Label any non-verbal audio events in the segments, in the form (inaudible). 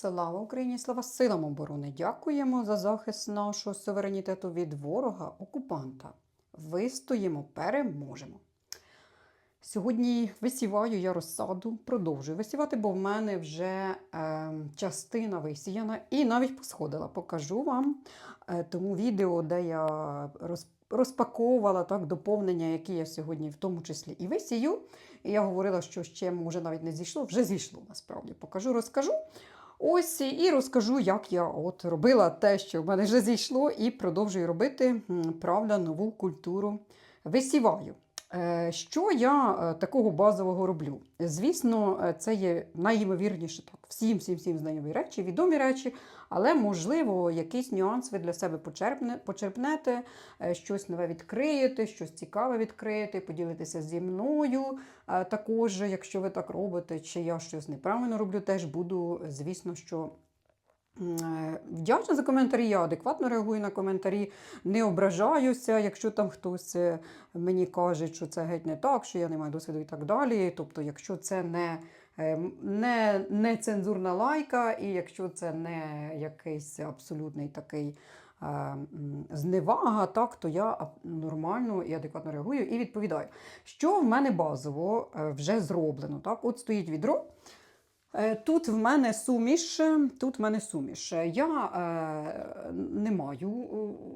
Слава Україні, слава силам оборони! Дякуємо за захист нашого суверенітету від ворога, окупанта. Вистоїмо, переможемо. Сьогодні висіваю я розсаду, продовжую висівати, бо в мене вже е, частина висіяна і навіть посходила. Покажу вам е, тому відео, де я роз, розпаковувала так, доповнення, які я сьогодні в тому числі і висію. І я говорила, що ще може навіть не зійшло, вже зійшло насправді. Покажу, розкажу. Ось і розкажу, як я от робила те, що в мене вже зійшло, і продовжую робити правда нову культуру. Висіваю. Е, Що я е, такого базового роблю? Звісно, е, це є найімовірніше так, всім, всім, всім знайомі речі, відомі речі, але можливо якийсь нюанс ви для себе почерпнете, щось нове відкриєте, щось цікаве відкриєте, поділитеся зі мною. Також, якщо ви так робите, чи я щось неправильно роблю, теж буду, звісно, що. Е, Вдячна за коментарі, я адекватно реагую на коментарі, не ображаюся, якщо там хтось е, мені каже, що це геть не так, що я не маю досвіду і так далі. Тобто, якщо це не, е, не, не цензурна лайка, і якщо це не якийсь абсолютний такий е, зневага, так, то я нормально і адекватно реагую і відповідаю. Що в мене базово вже зроблено? Так? От стоїть відро. Е, Тут в мене суміш. е, Тут в мене суміш. Е, Я е, не маю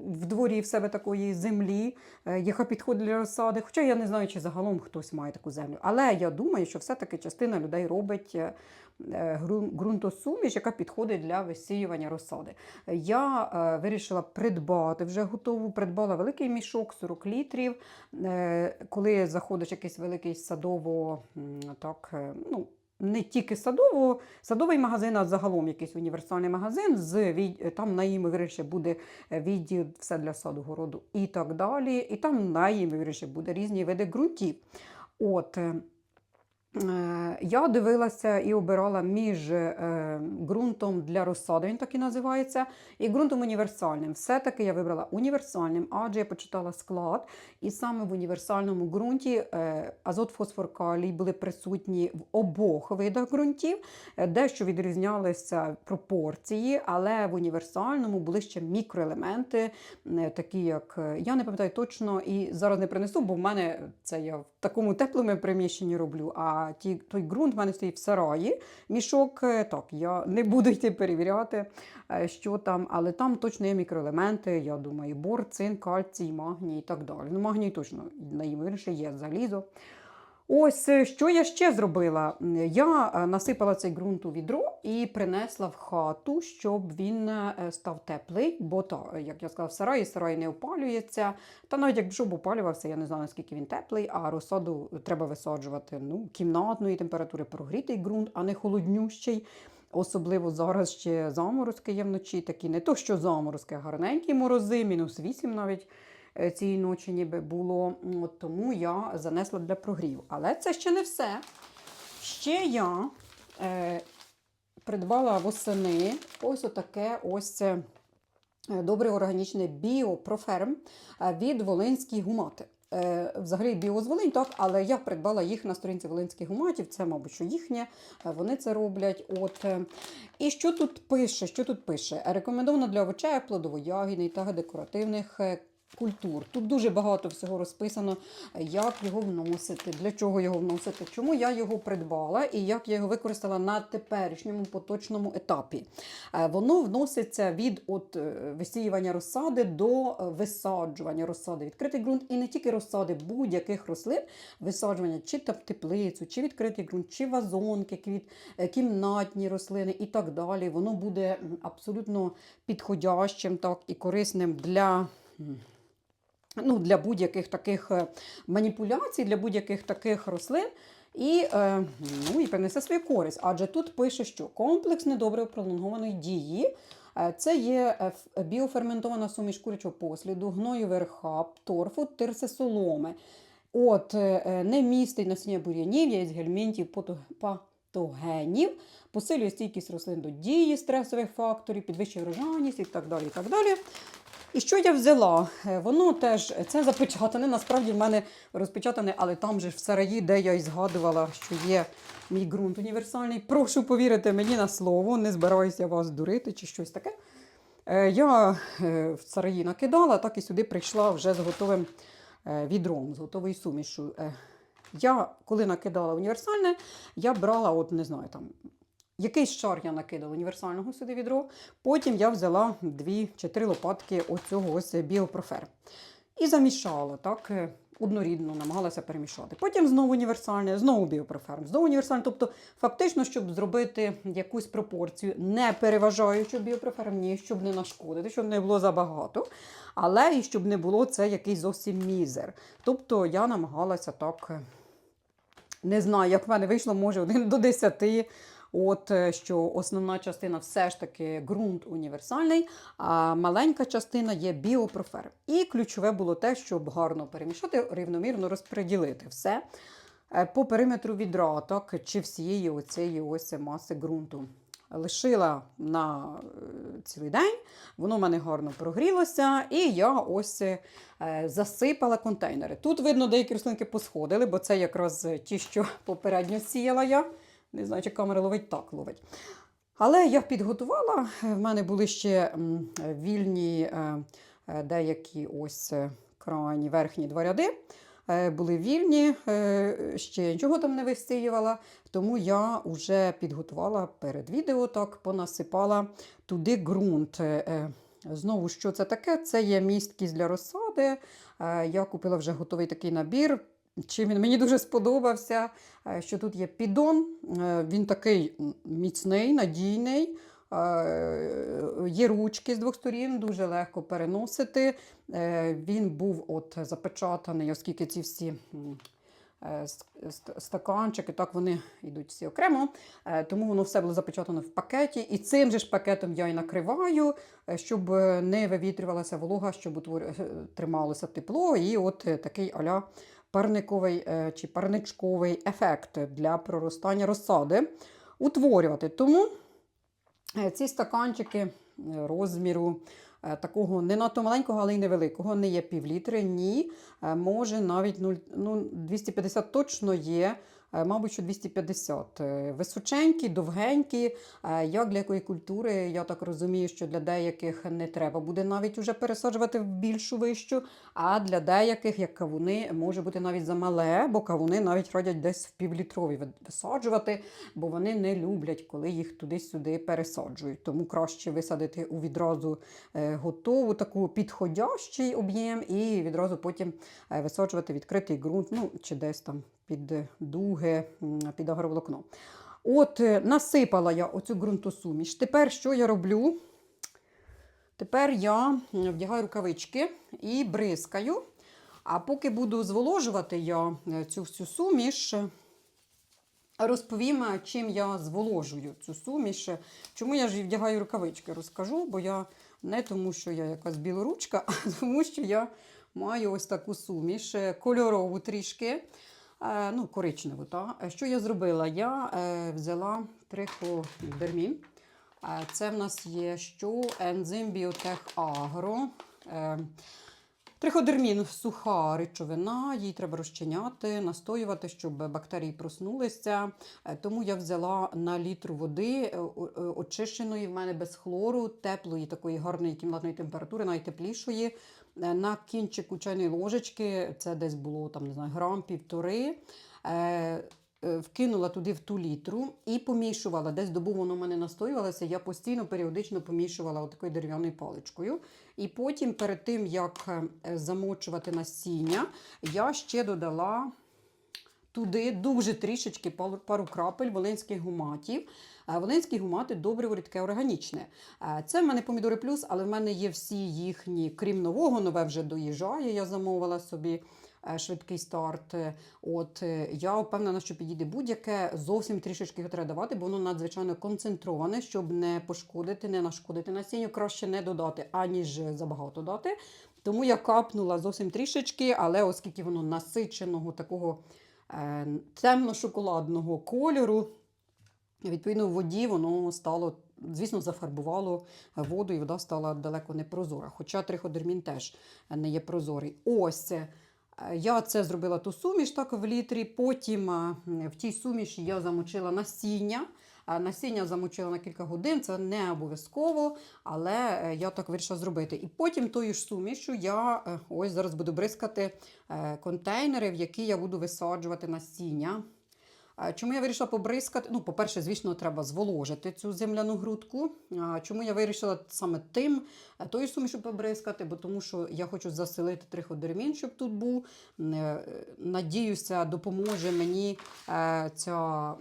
в дворі в себе такої землі, яка підходить для розсади. Хоча я не знаю, чи загалом хтось має таку землю. Але я думаю, що все-таки частина людей робить ґрунтосуміш, яка підходить для висіювання розсади. Я е, вирішила придбати вже готову, придбала великий мішок 40 літрів. Е, Коли заходиш якийсь великий садово, так, ну, не тільки садову, садовий магазин, а загалом якийсь універсальний магазин. З від, там найімовірніше буде е, відділ все для саду, городу і так далі. І там найімовірніше буде різні види ґрунтів. От, е, Я дивилася і обирала між е, ґрунтом для розсади, він так і називається, і ґрунтом універсальним. Все-таки я вибрала універсальним, адже я почитала склад, і саме в універсальному ґрунті е, азот, фосфор, калій були присутні в обох видах ґрунтів, Е, дещо відрізнялися пропорції, але в універсальному були ще мікроелементи, е, такі як е, я не пам'ятаю точно і зараз не принесу, бо в мене це я в такому теплому приміщенні роблю. А ті, той ґрунт в мене стоїть в сараї. Мішок, е, так, я не буду йти перевіряти, е, що там, але там точно є мікроелементи. Я думаю, бор, цинк, кальцій, магній і так далі. Ну, магній точно найімовірніше є залізо. Ось е, що я ще зробила. Я е, насипала цей ґрунт у відро і принесла в хату, щоб він е, став теплий, бо та, як я сказала, в сараї сарай не опалюється. Та навіть якби б опалювався, я не знаю, наскільки він теплий, а розсаду треба висаджувати ну, кімнатної температури прогрітий ґрунт, а не холоднющий. Особливо зараз ще заморозки є вночі, такі не то, що заморозки, а гарненькі морози, мінус 8 навіть цієї ночі ніби було. От Тому я занесла для прогріву. Але це ще не все. Ще я е, придбала восени ось отаке ось е, добре органічне біопроферм е, від Волинській гумати. Е, Взагалі біозволинь, так, але я придбала їх на сторінці Волинських гуматів. Це, мабуть, що їхнє, е, вони це роблять. От. е. І що тут пише? Що тут пише? Рекомендовано для овочей, плодово-ягідних та декоративних е, культур. Тут дуже багато всього розписано, як його вносити, для чого його вносити, чому я його придбала і як я його використала на теперішньому поточному етапі. Е, Воно вноситься від от, е, висіювання розсади до е, висаджування розсади. Відкритий ґрунт і не тільки розсади будь-яких рослин, висаджування чи там теплицю, чи відкритий ґрунт, чи вазонки, квіт, кімнатні рослини і так далі. Воно буде абсолютно підходящим так, і корисним для. Ну, для будь-яких таких е, маніпуляцій, для будь-яких таких рослин. І, е, ну, і принесе свою користь. Адже тут пише, що комплексне добре пролонгованої дії. Е, Це є біоферментована суміш курячого посліду, гною верха, торфу, тирси соломи. От, не містить насіння бур'янів, яєць гельмінтів, патогенів, посилює стійкість рослин до дії стресових факторів, підвищує врожайність і так далі. І так далі. І що я взяла? Е, Воно теж це запечатане. Насправді в мене розпечатане, але там же в сараї, де я і згадувала, що є мій ґрунт універсальний. Прошу повірити мені на слово, не збираюся вас дурити чи щось таке. Е, Я е, в сараї накидала, так і сюди прийшла вже з готовим відром, з готовою сумішю. Я, коли накидала універсальне, я брала, от не знаю, там якийсь шар я накидала універсального сюди відро. Потім я взяла дві чи три лопатки оцього ось біопрофер. І замішала так. е, Однорідно намагалася перемішати. Потім знову універсальне, знову біопроферм, знову універсальне. Тобто, фактично, щоб зробити якусь пропорцію, не переважаючи біопроферм, ні, щоб не нашкодити, щоб не було забагато, але і щоб не було це якийсь зовсім мізер. Тобто я намагалася так, е, не знаю, як в мене вийшло, може, один до 10. От е, що основна частина все ж таки ґрунт універсальний, а маленька частина є біопрофер. І ключове було те, щоб гарно перемішати, рівномірно розподілити все е, по периметру відра, так, чи всієї оцієї ось маси ґрунту. Лишила на е, цілий день, воно в мене гарно прогрілося, і я ось засипала контейнери. Тут видно, деякі рослинки посходили, бо це якраз ті, що попередньо сіяла я. Не знаю, чи камера ловить так ловить. Але я підготувала. В мене були ще вільні е, е, деякі ось е, крайні верхні два ряди. Були вільні, ще нічого там не висіювала, тому я вже підготувала перед відео, так понасипала туди ґрунт. Знову, що це таке? Це є місткість для розсади. Я купила вже готовий такий набір. Чим він мені дуже сподобався, е, що тут є піддон, е, він такий міцний, надійний. е, Є ручки з двох сторін, дуже легко переносити. Він був от запечатаний, оскільки ці всі стаканчики, так вони йдуть всі окремо. Тому воно все було запечатано в пакеті. І цим же ж пакетом я і накриваю, щоб не вивітрювалася волога, щоб трималося тепло. І от такий аля парниковий е, чи парничковий ефект для проростання розсади утворювати. Тому е, ці стаканчики е, розміру такого не надто маленького, але й невеликого, не є півлітри, ні. Може навіть 0, ну, 250 точно є. Е, Мабуть, що 250. Е, Височенькі, довгенькі. Е, Як для якої культури, я так розумію, що для деяких не треба буде навіть уже пересаджувати в більшу вищу, а для деяких, як кавуни, може бути навіть замале, бо кавуни навіть радять десь в півлітрові висаджувати, бо вони не люблять, коли їх туди-сюди пересаджують. Тому краще висадити у відразу готову, таку підходящий об'єм, і відразу потім висаджувати відкритий ґрунт, ну чи десь там під дуги, м, під агроволокно. От е, насипала я оцю ґрунтосуміш. Тепер що я роблю? Тепер я вдягаю рукавички і бризкаю. А поки буду зволожувати я е, цю всю суміш, розповім, е, чим я зволожую цю суміш. Чому я ж вдягаю рукавички, розкажу, бо я не тому, що я якась білоручка, (laughs) а тому, що я маю ось таку суміш, кольорову трішки, ну, коричневу. Та. Е, Що я зробила? Я е, взяла триходермін. Е, Це в нас є що ензим Біотех Агро. Е, Триходермін суха речовина, її треба розчиняти, настоювати, щоб бактерії проснулися. Е, Тому я взяла на літр води е, е, очищеної в мене без хлору, теплої, такої гарної кімнатної температури, найтеплішої. Е, На кінчику чайної ложечки, це десь було там, не знаю, грам півтори. е, е, Вкинула туди в ту літру і помішувала. Десь добу воно в мене настоювалося. Я постійно періодично помішувала такою дерев'яною паличкою. І потім, перед тим як замочувати насіння, я ще додала туди дуже трішечки пару, крапель волинських гуматів. Е, Волинські гумати добриво рідке органічне. Е, Це в мене помідори плюс, але в мене є всі їхні, крім нового, нове вже доїжджає. Я замовила собі е, швидкий старт. От я впевнена, що підійде будь-яке. Зовсім трішечки його треба давати, бо воно надзвичайно концентроване, щоб не пошкодити, не нашкодити насінню. Краще не додати, аніж забагато дати. Тому я капнула зовсім трішечки, але оскільки воно насиченого такого темно-шоколадного кольору, відповідно, в воді воно стало звісно, зафарбувало воду, і вода стала далеко не прозора. Хоча триходермін теж не є прозорий. Ось це. Е, Я це зробила ту суміш так в літрі. Потім е, в тій суміші я замочила насіння. Насіння замочила на кілька годин, це не обов'язково, але е, я так вирішила зробити. І потім тою ж сумішю я е, ось зараз буду бризкати е, контейнери, в які я буду висаджувати насіння. Чому я вирішила побризкати? Ну, по-перше, звісно, треба зволожити цю земляну грудку. Чому я вирішила саме тим е, тою сумішу побризкати? Бо тому що я хочу заселити триходермін, щоб тут був. Е, Надіюся, допоможе мені е, ця,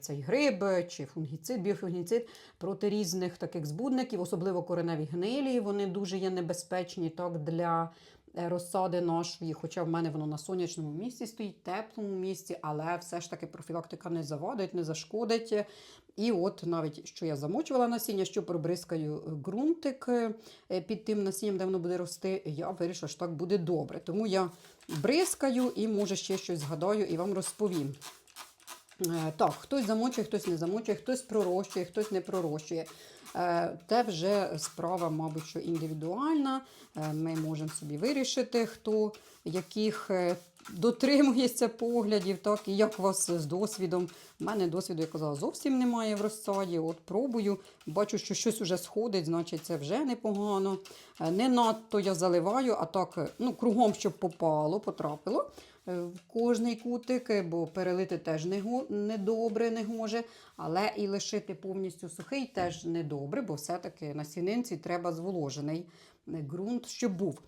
цей гриб чи фунгіцид, біофунгіцид проти різних таких збудників, особливо кореневі гнилі. Вони дуже є небезпечні так, для розсади нашої, хоча в мене воно на сонячному місці стоїть, теплому місці, але все ж таки профілактика не завадить, не зашкодить. І от навіть що я замочувала насіння, що пробризкаю е, ґрунтик е, під тим насінням, де воно буде рости, я вирішила, що так буде добре. Тому я бризкаю і, може, ще щось згадаю і вам розповім. Е, Так, хтось замочує, хтось не замочує, хтось пророщує, хтось не пророщує. Е, Те вже справа, мабуть, що індивідуальна. Е, Ми можемо собі вирішити, хто яких е, дотримується поглядів, так, і як у вас з досвідом. У мене досвіду, я казала, зовсім немає в розсаді. От пробую, бачу, що щось уже сходить, значить це вже непогано. Не надто я заливаю, а так, ну, кругом, щоб попало, потрапило в кожний кутик, е, бо перелити теж не, го- не гоже. Але і лишити повністю сухий теж не добре, бо все-таки на сінинці треба зволожений е, ґрунт, щоб був.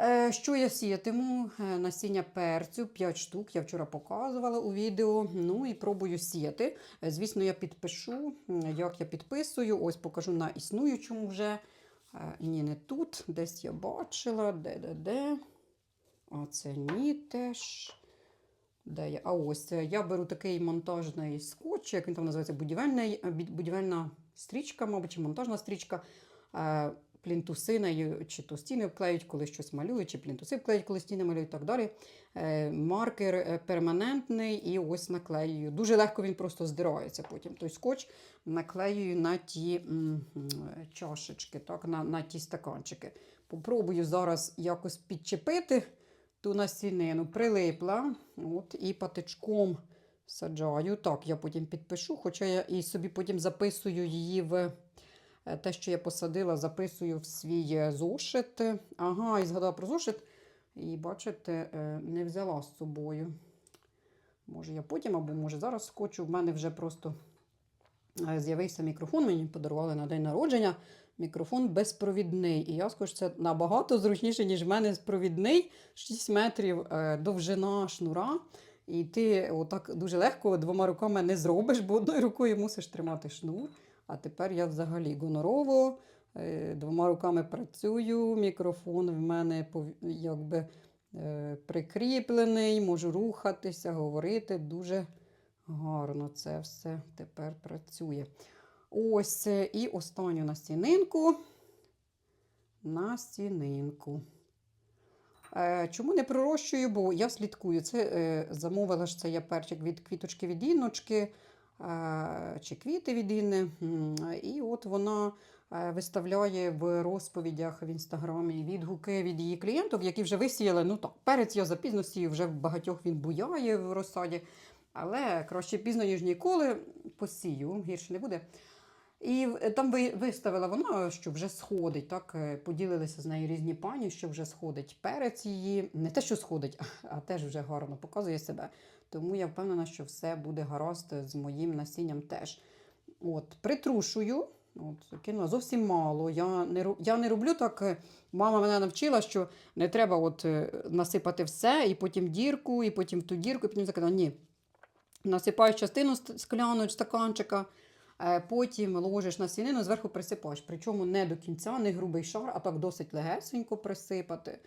Е, Що я сіятиму? Е, Насіння перцю 5 штук. Я вчора показувала у відео. Ну і пробую сіяти. Е, Звісно, я підпишу, як я підписую. Ось покажу на існуючому вже. Е, Ні, не тут. Десь я бачила. Де-де-де. А це ні теж. Де я? А ось я беру такий монтажний скотч, як він там називається, будівельний, е, будівельна стрічка, мабуть, чи монтажна стрічка. Е, Плінтуси нею, чи то стіни вклеють, коли щось малюють, чи плінтуси вклеють, коли стіни малюють і так далі. Е, маркер е, перманентний і ось наклеюю. Дуже легко він просто здирається потім. Той скотч наклеюю на ті чашечки, так, на, на ті стаканчики. Попробую зараз якось підчепити ту настінину, прилипла от, і патичком саджаю. Так, я потім підпишу, хоча я і собі потім записую її в е, те, що я посадила, записую в свій е, зошит. Ага, і згадала про зошит. І бачите, е, не взяла з собою. Може, я потім, або може зараз скочу. В мене вже просто з'явився мікрофон. Мені подарували на день народження. Мікрофон безпровідний. І я скажу, це набагато зручніше, ніж в мене провідний 6 метрів е, довжина шнура. І ти отак дуже легко двома руками не зробиш, бо одною рукою мусиш тримати шнур. А тепер я взагалі гонорово е, двома руками працюю. Мікрофон в мене якби е, прикріплений, можу рухатися, говорити. Дуже гарно це все тепер працює. Ось е, і останню настінинку. Настінинку. Е, Чому не пророщую? Бо я слідкую. Це е, замовила ж це я перчик від квіточки від Інночки, е, чи квіти від Інни. І от вона виставляє в розповідях в інстаграмі відгуки від її клієнтів, які вже висіяли. Ну так, перець я запізно сію, вже в багатьох він буяє в розсаді. Але краще пізно, ніж ніколи, посію, гірше не буде. І там виставила вона, що вже сходить. Так е, поділилися з нею різні пані, що вже сходить перець її. Не те, що сходить, а теж вже гарно показує себе. Тому я впевнена, що все буде гаразд з моїм насінням теж. От, притрушую. От, кинула зовсім мало. Я не, я не роблю так. е, Мама мене навчила, що не треба от, е, насипати все, і потім дірку, і потім в ту дірку, і потім закидати. Ні. Насипаєш частину ст- скляну стаканчика, е, потім ложиш на свінину, зверху присипаєш. Причому не до кінця, не грубий шар, а так досить легесенько присипати.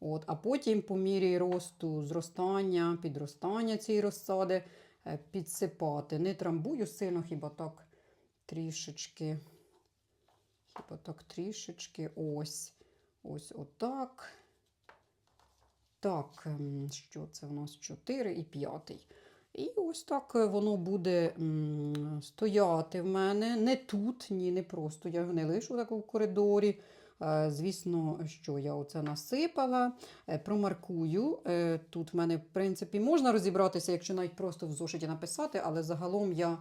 От, а потім по мірі росту, зростання, підростання цієї розсади е, підсипати. Не трамбую сильно, хіба так трішечки. Хіба так трішечки. Ось. Ось отак. Так, ем, що це у нас 4 і 5. І ось так е, воно буде стояти в мене. Не тут, ні, не просто. Я його не лишу так у коридорі. Е, Звісно, що я оце насипала, Е, промаркую. Тут в мене, в принципі, можна розібратися, якщо навіть просто в зошиті написати, але загалом я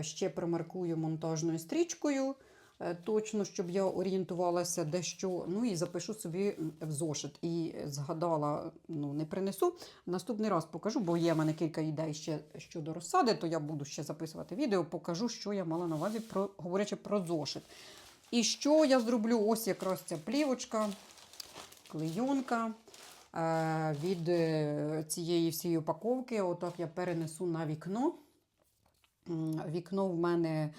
ще промаркую монтажною стрічкою. Е, Точно, щоб я орієнтувалася де що, ну і запишу собі в зошит. І згадала, ну не принесу. Наступний раз покажу, бо є в мене кілька ідей ще щодо розсади, то я буду ще записувати відео, покажу, що я мала на увазі, про, говорячи про зошит. І що я зроблю? Ось якраз ця плівочка, клейонка. Е, від е, цієї всієї упаковки, отак я перенесу на вікно. Вікно в мене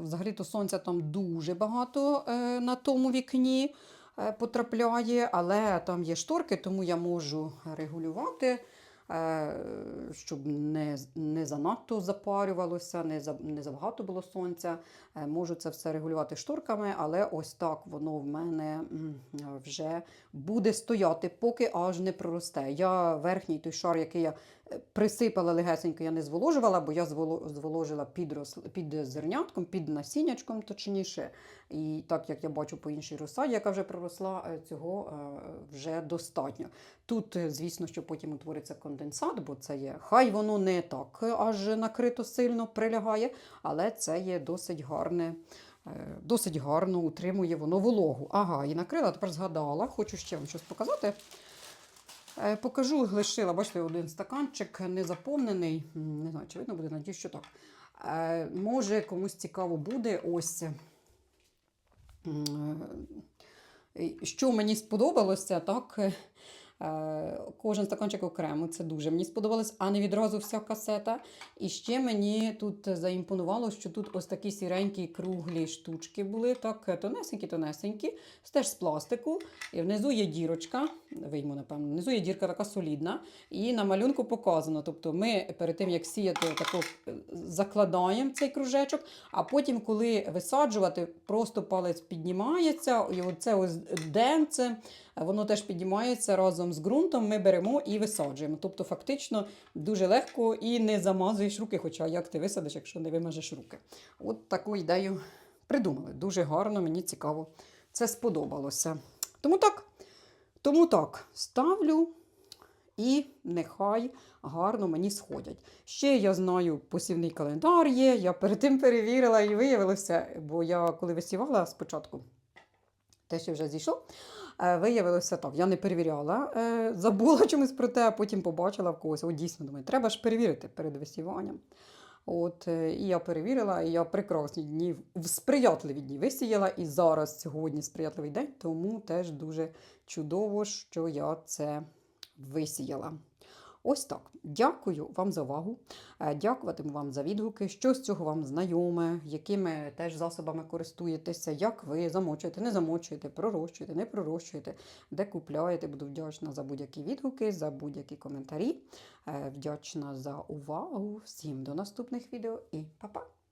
взагалі-то сонця там дуже багато е, на тому вікні е, потрапляє, але там є шторки, тому я можу регулювати, е, щоб не, не занадто запарювалося, не, за, не забагато було сонця. Можу це все регулювати шторками, але ось так воно в мене вже буде стояти, поки аж не проросте. Я верхній той шар, який я присипала легесенько, я не зволожувала, бо я зволожила під, рос... під зернятком, під насіннячком, точніше. І так як я бачу по іншій розсаді, яка вже проросла, е, цього е, вже достатньо. Тут, е, звісно, що потім утвориться конденсат, бо це є. Хай воно не так аж накрито сильно прилягає, але це є досить гарне. Досить гарно утримує воно вологу. Ага, і накрила, тепер згадала. Хочу ще вам щось показати. Е, Покажу, лишила, бачите, один стаканчик не заповнений. Не знаю, чи видно буде, надію, що так. Е, Може, комусь цікаво буде ось. е, Що мені сподобалося, так? Е, Кожен стаканчик окремо, це дуже мені сподобалось, а не відразу вся касета. І ще мені тут заімпонувало, що тут ось такі сіренькі круглі штучки були, так, тонесенькі-тонесенькі, теж з пластику. І внизу є дірочка, вийму, напевно, внизу є дірка така солідна, і на малюнку показано. Тобто ми перед тим, як сіяти, тако е, закладаємо цей кружечок, а потім, коли висаджувати, просто палець піднімається, і оце ось денце, воно теж піднімається разом з ґрунтом, ми беремо і висаджуємо. Тобто, фактично, дуже легко і не замазуєш руки, хоча як ти висадиш, якщо не вимажеш руки. От таку ідею придумали. Дуже гарно, мені цікаво. Це сподобалося. Тому так, тому так, ставлю і нехай гарно мені сходять. Ще я знаю, посівний календар є. Я перед тим перевірила і виявилося, бо я коли висівала спочатку, те, що вже зійшов, е, виявилося так. Я не перевіряла, е, забула (laughs) чомусь про те, а потім побачила в когось. О, дійсно, думаю, треба ж перевірити перед висіванням. От, е, і я перевірила, і я прекрасні дні, в сприятливі дні висіяла, і зараз сьогодні сприятливий день, тому теж дуже чудово, що я це висіяла. Ось так. Дякую вам за увагу. Е, Дякуватиму вам за відгуки, що з цього вам знайоме, якими теж засобами користуєтеся, як ви замочуєте, не замочуєте, пророщуєте, не пророщуєте, де купляєте. Буду вдячна за будь-які відгуки, за будь-які коментарі. Е, Вдячна за увагу. Всім до наступних відео і па-па!